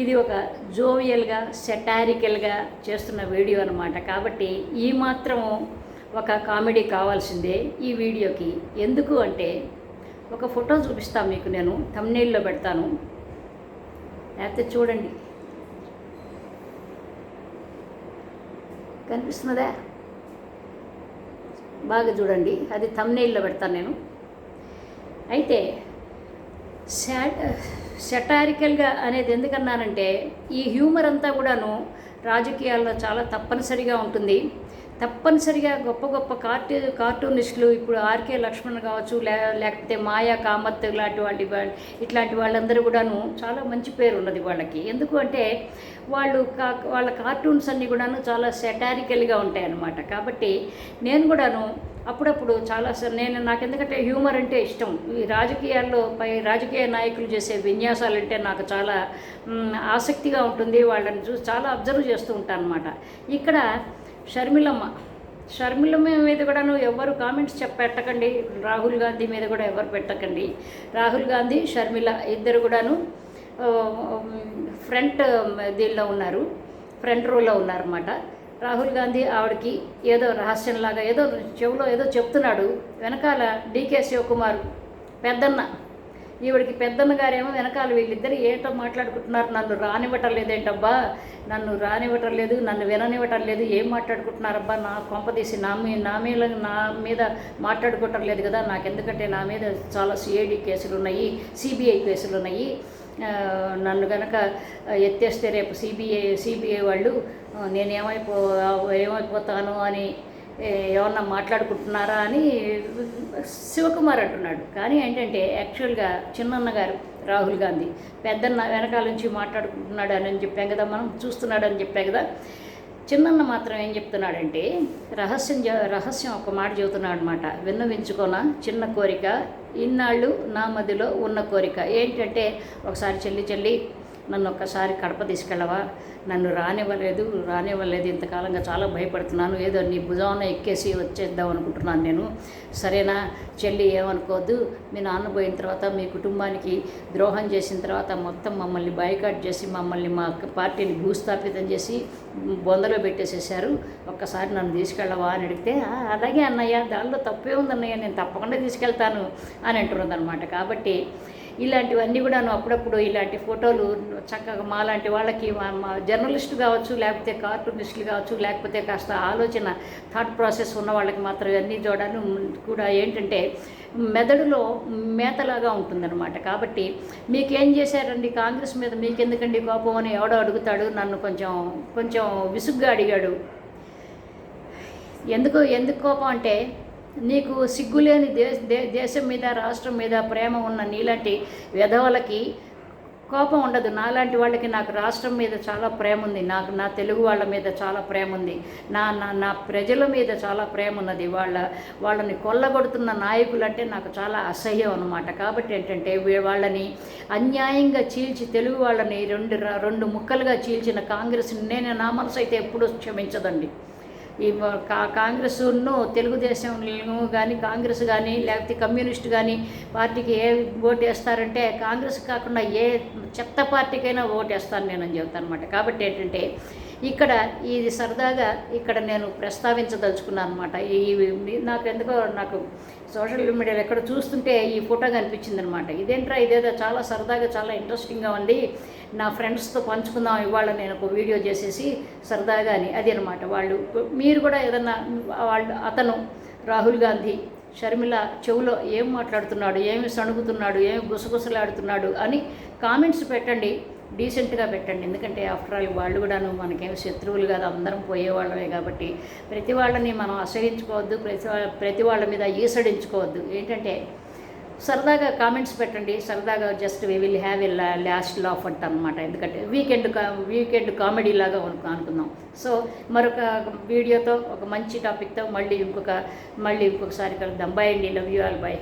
ఇది ఒక జోవియల్గా సెటారికల్గా చేస్తున్న వీడియో అనమాట కాబట్టి ఈ మాత్రం ఒక కామెడీ కావాల్సిందే ఈ వీడియోకి. ఎందుకు అంటే ఒక ఫోటో చూపిస్తాను మీకు నేను తమ్నేల్లో పెడతాను. లేకపోతే చూడండి. కనిపిస్తున్నదా బాగా చూడండి. అది తమ్నేల్లో పెడతాను నేను. అయితే శాట్ సెటారికల్గా అనేది ఎందుకన్నానంటే ఈ హ్యూమర్ అంతా కూడాను రాజకీయాల్లో చాలా తప్పనిసరిగా ఉంటుంది. తప్పనిసరిగా గొప్ప గొప్ప కార్టూ కార్టూనిస్టులు ఇప్పుడు ఆర్కే లక్ష్మణ్ కావచ్చు లే లేకపోతే మాయా కామత్ లాంటి వాళ్ళు ఇట్లాంటి వాళ్ళందరూ కూడాను చాలా మంచి పేరు ఉన్నది వాళ్ళకి. ఎందుకు అంటే వాళ్ళు కా వాళ్ళ కార్టూన్స్ అన్నీ కూడాను చాలా సెటారికల్గా ఉంటాయన్నమాట. కాబట్టి నేను కూడాను అప్పుడప్పుడు చాలా స- నేను నాకు ఎందుకంటే హ్యూమర్ అంటే ఇష్టం. ఈ రాజకీయాల్లో పై రాజకీయ నాయకులు చేసే విన్యాసాలు అంటే నాకు చాలా ఆసక్తిగా ఉంటుంది. వాళ్ళని చూసి చాలా అబ్జర్వ్ చేస్తూ ఉంటాను అనమాట ఇక్కడ షర్మిలమ్మ. షర్మిలమ్మ మీద కూడాను ఎవరు కామెంట్స్ చెప్ప పెట్టకండి. రాహుల్ గాంధీ మీద కూడా ఎవరు పెట్టకండి. రాహుల్ గాంధీ షర్మిల ఇద్దరు కూడాను ఫ్రంట్ దీనిలో ఉన్నారు. ఫ్రంట్ రోలో ఉన్నారన్నమాట. రాహుల్ గాంధీ ఆవిడకి ఏదో రహస్యంలాగా ఏదో చెవిలో ఏదో చెప్తున్నాడు. వెనకాల డీకే శివకుమార్ పెద్దన్న. ఈవిడికి పెద్దన్న గారేమో వెనకాల వీళ్ళిద్దరు ఏంటో మాట్లాడుకుంటున్నారు. నన్ను రానివ్వటం లేదేంటబ్బా నన్ను రానివ్వటం లేదు నన్ను విననివ్వటం లేదు ఏం మాట్లాడుకుంటున్నారబ్బా? నా కొంపదీసి నా మీ నా మీద నా మీద మాట్లాడుకోవటం లేదు కదా. నాకెందుకంటే నా మీద చాలా సిఐడి కేసులు ఉన్నాయి సిబిఐ కేసులు ఉన్నాయి నన్ను గనక ఎత్తేస్తే రేపు సిబిఐ సిబిఐ వాళ్ళు నేను ఏమైపో ఏమైపోతాను అని ఏమన్నా మాట్లాడుకుంటున్నారా అని శివకుమార్ అంటున్నాడు. కానీ ఏంటంటే యాక్చువల్గా చిన్నన్న గారు రాహుల్ గాంధీ పెద్దన్న వెనకాల నుంచి మాట్లాడుకుంటున్నాడు అని చెప్పాం కదా మనం చూస్తున్నాడు అని చెప్పాం కదా. చిన్నన్న మాత్రం ఏం చెప్తున్నాడంటే రహస్యం రహస్యం ఒక మాట చెబుతున్నాడు అనమాట విన్నవించుకోనా? చిన్న కోరిక. ఇన్నాళ్ళు నా మధ్యలో ఉన్న కోరిక. ఏంటంటే ఒకసారి చెల్లి చెల్లి నన్ను ఒక్కసారి కడప తీసుకెళ్ళవా? నన్ను రానివ్వలేదు రానివ్వలేదు. ఇంతకాలంగా చాలా భయపడుతున్నాను. ఏదో నీ భుజాన ఎక్కేసి వచ్చేద్దాం అనుకుంటున్నాను నేను. సరేనా? చెల్లి ఏమనుకోవద్దు మీ నాన్న పోయిన తర్వాత మీ కుటుంబానికి ద్రోహం చేసిన తర్వాత మొత్తం మమ్మల్ని బైకాట్ చేసి మమ్మల్ని మా పార్టీని భూస్థాపితం చేసి బొందలో పెట్టేసేసారు ఒక్కసారి నన్ను తీసుకెళ్ళవా అని అడిగితే అలాగే అన్నయ్య. దానిలో తప్పే ఉందన్నయ్య. నేను తప్పకుండా తీసుకెళ్తాను అని అంటున్నదనమాట కాబట్టి ఇలాంటివన్నీ కూడాను అప్పుడప్పుడు ఇలాంటి ఫోటోలు చక్కగా మాలాంటి వాళ్ళకి మా జర్నలిస్ట్ కావచ్చు లేకపోతే కార్టూనిస్టులు కావచ్చు లేకపోతే కాస్త ఆలోచన థాట్ ప్రాసెస్ ఉన్న వాళ్ళకి మాత్రం ఇవన్నీ చూడాలి కూడా ఏంటంటే మెదడులో మేతలాగా ఉంటుందన్నమాట. కాబట్టి మీకేం చేశారండి? కాంగ్రెస్ మీద మీకెందుకండి కోపం అని ఎవడో అడుగుతాడు. నన్ను కొంచెం కొంచెం విసుగ్గా అడిగాడు. ఎందుకు ఎందుకు కోపం అంటే నీకు సిగ్గులేని దే దే దేశం మీద రాష్ట్రం మీద ప్రేమ ఉన్న నీలాంటి విధవలకి కోపం ఉండదు. నాలాంటి వాళ్ళకి నాకు రాష్ట్రం మీద చాలా ప్రేమ ఉంది. నాకు నా తెలుగు వాళ్ళ మీద చాలా ప్రేమ ఉంది. నా నా నా ప్రజల మీద చాలా ప్రేమ ఉన్నది. వాళ్ళ వాళ్ళని కొల్లగొడుతున్న నాయకులు అంటే నాకు చాలా అసహ్యం అనమాట కాబట్టి ఏంటంటే వాళ్ళని అన్యాయంగా చీల్చి తెలుగు వాళ్ళని రెండు రెండు ముక్కలుగా చీల్చిన కాంగ్రెస్ని నేను నా మనసు అయితే ఎప్పుడూ క్షమించదండి. ఈ కా కాంగ్రెస్ను తెలుగుదేశం కానీ కాంగ్రెస్ కానీ లేకపోతే కమ్యూనిస్ట్ కానీ పార్టీకి ఏ ఓటు వేస్తారంటే కాంగ్రెస్ కాకుండా ఏ చెత్త పార్టీకైనా ఓటు వేస్తాను నేను అని అనమాట కాబట్టి ఏంటంటే ఇక్కడ ఇది సరదాగా ఇక్కడ నేను ప్రస్తావించదలుచుకున్నాను అనమాట ఈ ఈ- నాకు ఎందుకో నాకు సోషల్ మీడియాలో ఎక్కడ చూస్తుంటే ఈ ఫోటో కనిపించింది అనమాట ఇదేంట్రా ఇదేదో చాలా సరదాగా చాలా ఇంట్రెస్టింగ్గా ఉంది. నా ఫ్రెండ్స్తో పంచుకుందాం ఇవాళ నేను ఒక వీడియో చేసేసి సరదాగా అని. అది అనమాట వాళ్ళు మీరు కూడా ఏదన్నా వాళ్ళు అతను రాహుల్ గాంధీ షర్మిల చెవులో ఏం మాట్లాడుతున్నాడు ఏమి సణుగుతున్నాడు ఏమి గుసగుసలాడుతున్నాడు అని కామెంట్స్ పెట్టండి. డీసెంట్గా పెట్టండి. ఎందుకంటే ఆఫ్టర్ ఆల్ వాళ్ళు కూడాను మనకేం శత్రువులు కాదు అందరం పోయేవాళ్ళమే కాబట్టి ప్రతి వాళ్ళని మనం అసహించుకోవద్దు ప్రతి ప్రతి వాళ్ళ మీద ఈసడించుకోవద్దు. ఏంటంటే సరదాగా కామెంట్స్ పెట్టండి. సరదాగా just we will have a last laugh అంట అనమాట ఎందుకంటే వీకెండ్ వీకెండ్ కామెడీ లాగా అనుకుందాం. సో మరొక వీడియోతో ఒక మంచి టాపిక్తో మళ్ళీ ఇంకొక మళ్ళీ ఇంకొకసారి కలుద్దాం. బై అండి. Love you all by